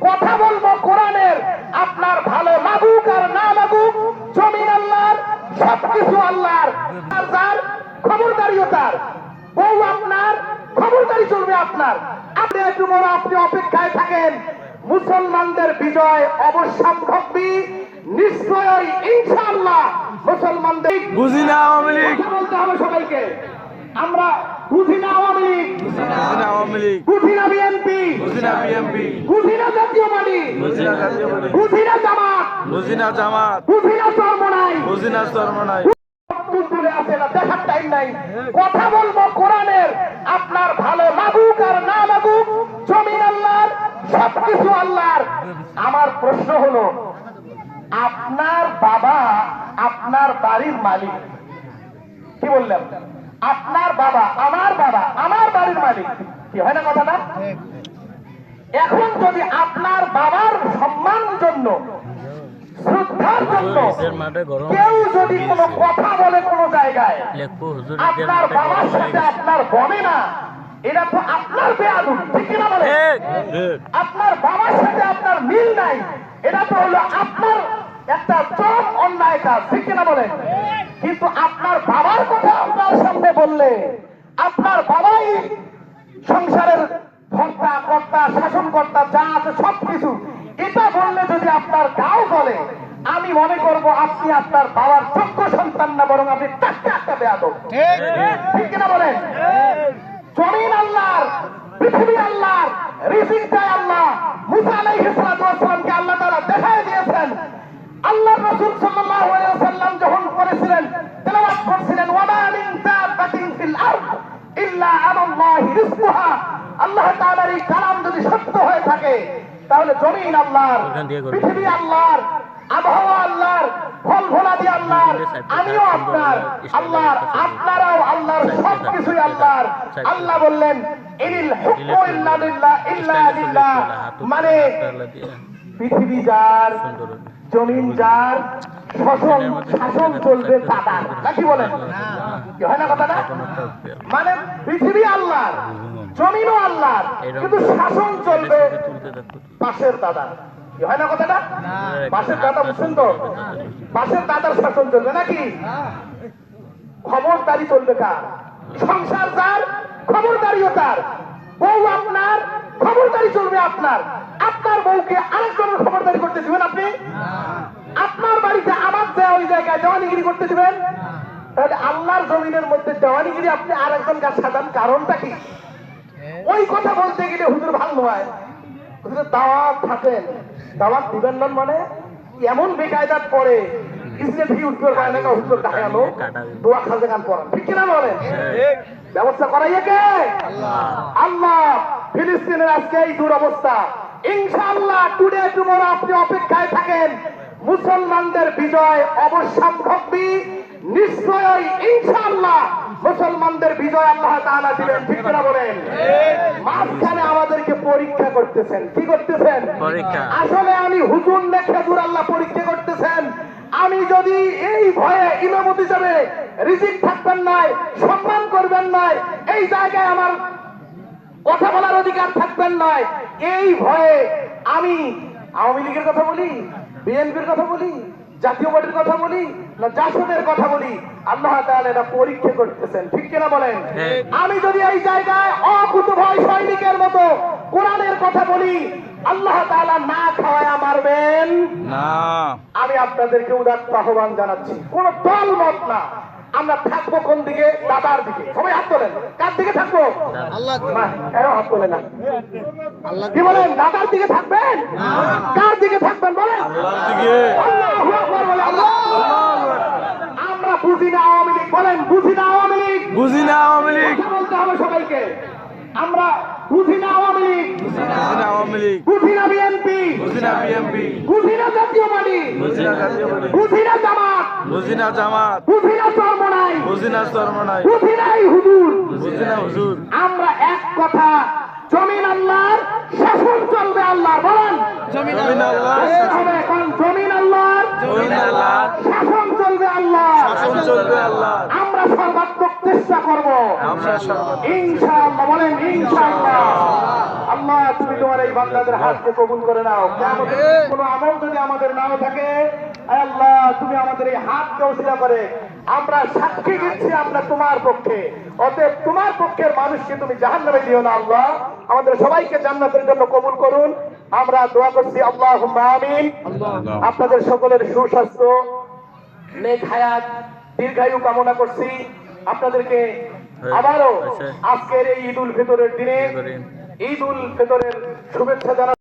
কথা বলব কোরআনের। আপনার ভালো লাগুক আর না লাগুক জমিন আল্লাহর সবকিছু আল্লাহর। যার খবরদারিও তার। বউ আপনার খবরদারি চলবে আপনার। আপনি একটু বড় আপনি অপেক্ষায় থাকেন। মুসলমানদের বিজয় অবশ্যম্ভাবী। নিশ্চয়ই ইনশাআল্লাহ মুসলমানদের বুঝি না আওয়ামী লীগ। বলতে হবে সবাইকে। আমরা বুঝি না আওয়ামী লীগ। বুঝি না আওয়ামী লীগ। বুঝি না বিএনপি। বুঝি না বুঝি না জাতীয় পার্টি। বুঝি না জাতীয় পার্টি। বুঝি না জামাত। বুঝি না জামাত। বুঝি না চরমনাই বুঝি না চরমনাই তুলতুলে আছে না দেখার টাইম নাই। কথা বলব কোরআনের। আপনার ভালো লাগুক আর না লাগুক জমিন আল্লাহর সবকিছু আল্লাহর। আমার প্রশ্ন হলো আপনার বাবা আপনার বাড়ির মালিক। কি বললেন? আপনার বাবা আমার বাবা আমার বাড়ির মালিক। কি হয় না কথাটা এখন যদি আপনার বাবার সম্মান জন্য শ্রদ্ধার কেউ যদি কোনো কথা বলে কোনো জায়গায় আপনার বাবার সাথে আপনার বনে না এটা তো আপনার ঠিক না বলে আপনার বাবার সাথে আপনার মিল নাই এটা তো হলো আপনার একটা চরম অন্যায় কাজ ঠিক কিনা বলেন কিন্তু আপনার বাবার কথা আপনার সামনে বললে আপনার বাবাই সংসারের ভর্তা কর্তা শাসনকর্তা যা আছে সবকিছু। এটা বললে যদি আপনার গাও বলে আমি মনে করব আপনি আপনার বাবার যোগ্য সন্তান না বরং আপনি টাটকা একটা বেয়াদব। ঠিক। কিনা বলেন জমিন আল্লাহর পৃথিবী আল্লাহর রিজিক দেয় আল্লাহ। মুসা আলাইহিস সালাতু আল্লাহ তাআলা দেখায় দিয়েছেন আল্লাহ রাসূল সাল্লাল্লাহু আলাইহি ওয়াসাল্লাম যখন করেছিলেন তেলাওয়াত করছিলেন ওয়ামা মিন দাব্বাতিন ফিল আরদ ইল্লা আলাল্লাহি রিজকুহা। আল্লাহ তাআলার এই কালাম যদি সত্য হয়ে থাকে তাহলে জমিন আল্লাহর। পৃথিবী আল্লাহর আবহাওয়া আল্লাহর ফল ফলাদি আল্লাহর আমিও আপনার আল্লাহর আপনারাও আল্লাহর সব কিছুই আল্লাহর। আল্লাহ বললেন ইনিল হুকমু ইল্লা লিল্লাহ ইল্লা লিল্লাহ মানে পৃথিবী যার জমিন শাসন শাসন চলবে দাদা নাকি বলেন? হয় না মানে পৃথিবী জমিনও কিন্তু শাসন চলবে পাশের দাদা কি হয় না কথাটা? পাশের দাদা পাশের দাদার শাসন চলবে নাকি? খবরদারি চলবে কার? সংসার যার, খবরদারিও তার। বউ আপনার, খবরদারি চলবে আপনার। আপনার বউকে আরেকজনের খবরদারি করতে দিবেন আপনি? আপনার বাড়িতে আমার দেওয়া ওই জায়গায় দেওয়ানিগিরি করতে দিবেন? তাহলে আল্লাহর জমিনের মধ্যে দেওয়ানিগিরি আপনি আরেকজন গাছ সাজান কারণটা কি? ওই কথা বলতে গেলে হুজুর ভালো নয় হুজুর দাওয়াত থাকেন দাওয়াত দিবেন না মানে? এমন বেকায়দাত পড়ে ইসলে ভি উঠবে পায় না হুজুর দেখাল দোয়া খালতে গান পড়ান। ঠিক কিনা বলেন? ব্যবস্থা করাইয়ে কে? আল্লাহ ফিলিস্তিনের আজকে এই দুরবস্থা। ইনশাআল্লাহ টুডে টুমোরো আপনি অপেক্ষায় থাকেন। মুসলমানদের বিজয় অবশ্যম্ভাবী। নিশ্চয়ই ইনশাআল্লাহ মুসলমানদের বিজয় আল্লাহ তাআলা দিবেন ঠিক কিনা বলেন? মাঝখানে আমাদেরকে পরীক্ষা করতেছেন। কি করতেছেন? পরীক্ষা। আসলে আমি হুজুর না খেজুর আল্লাহ পরীক্ষা করতেছেন। আমি যদি এই ভয়ে ইমামতি যাবে রিজিক থাকবেন নাই সম্মান করবেন নাই এই জায়গায় আমার কথা বলার অধিকার থাকবেন নাই এই ভয়ে আমি আওয়ামী লীগের কথা বলি বিএনপির কথা বলি জাতীয় পার্টির কথা বলি না জাসদের কথা বলি আল্লাহ তাআলা এটা পরীক্ষা করতেছেন ঠিক কিনা বলেন? হ্যাঁ। আমি যদি এই জায়গায় অকুত ভয় সৈনিকের মতো কোরআনের কথা বলি আল্লাহ তাআলা না খাওয়ায় মারবেন? না। আমি আপনাদেরকে উদাত্ত আহ্বান জানাচ্ছি কোন দল মত না। আমরা থাকব কোন দিকে? দাদার দিকে। সবাই হাত তোলেন। কার দিকে থাকব? হাত তোলে না। কি বলেন? দাদার দিকে থাকবেন? কার দিকে থাকবেন বলেন? আল্লাহর দিকে। আল্লাহু আকবার বলে আমরা বুঝি না আওয়ামী লীগ বলেন। বুঝি না আওয়ামী লীগ। বুঝি না আওয়ামী লীগ। বলতে হবে সবাইকে। আমরা বুঝি না আওয়ামী লীগ। বুঝি না আওয়ামী লীগ। বুঝি না বিএনপি। বুঝি না বিএমপি বুঝি না জাতীয় পার্টি। বুঝি না জাতীয় পার্টি। বুঝি না জামাত। বুঝি না জামাত। বুঝি না চরমনাই বুঝি না চরমনাই বুঝি নাই হুজুর। বুঝি না হুজুর। আমরা এক কথা জমিন আল্লাহর শাসন চলবে আল্লাহ বলেন। জমিন আল্লাহ এখন জমিন আল্লাহর জমিন আল্লাহ শাসন চলবে আল্লাহ শাসন চলবে আল্লাহ সর্বাত্মক চেষ্টা করব। ইনশাআল্লাহ বলেন ইনশাআল্লাহ। আল্লাহ তুমি তোমার এই বান্দাদের হাতকে কবুল করে নাও। কোনো আমল যদি আমাদের নাও থাকে আল্লাহ তুমি আমাদের এই হাতকে করে। আমরা সাক্ষী দিচ্ছি আমরা তোমার পক্ষে। অতএব তোমার পক্ষের মানুষকে তুমি জাহান্নামে দিও না আল্লাহ। আমাদের সবাইকে জান্নাতের জন্য কবুল করুন। আমরা দোয়া করছি আল্লাহ আমিন। আপনাদের সকলের সুস্বাস্থ্য নেক হায়াত। দীর্ঘায়ু কামনা করছি। আপনাদেরকে আবারও আজকের এই ঈদ উল ফিতরের দিনে। ঈদ উল ফিতরের শুভেচ্ছা জানাচ্ছি।